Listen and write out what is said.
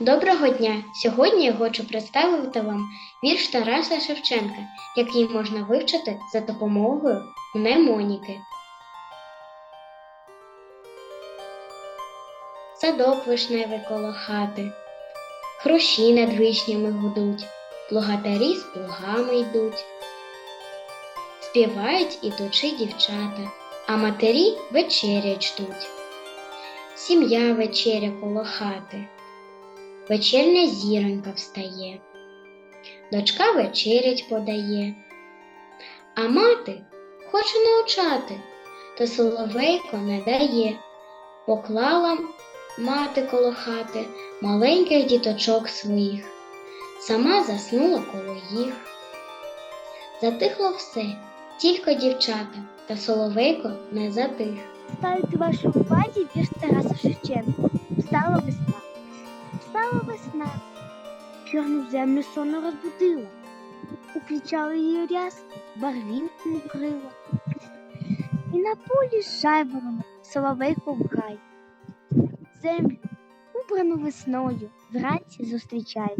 Доброго дня! Сьогодні я хочу представити вам вірш Тараса Шевченка, який можна вивчити за допомогою мнемоніки. Садок вишневий коло хати, хрущі над вишнями гудуть, плугатарі з плугами йдуть. Співають ідучи дівчата, а матері вечерять ждуть. Сім'я вечеря коло хати. Вечірня зіронька встає, дочка вечерять подає, а мати хоче навчати, та соловейко не дає. Поклала мати коло хати маленьких діточок своїх, сама заснула коло їх. Затихло все, тільки дівчата, та соловейко не затих. Ставити вашій увазі вірш Тараса Шевченка. Встала весна. Весна. Чорну землю сонно розбудила. укричали її ряс, барвінком крила. І на полі шайбами соловей ковгай. Землю, убрану весною, вранці зустрічає.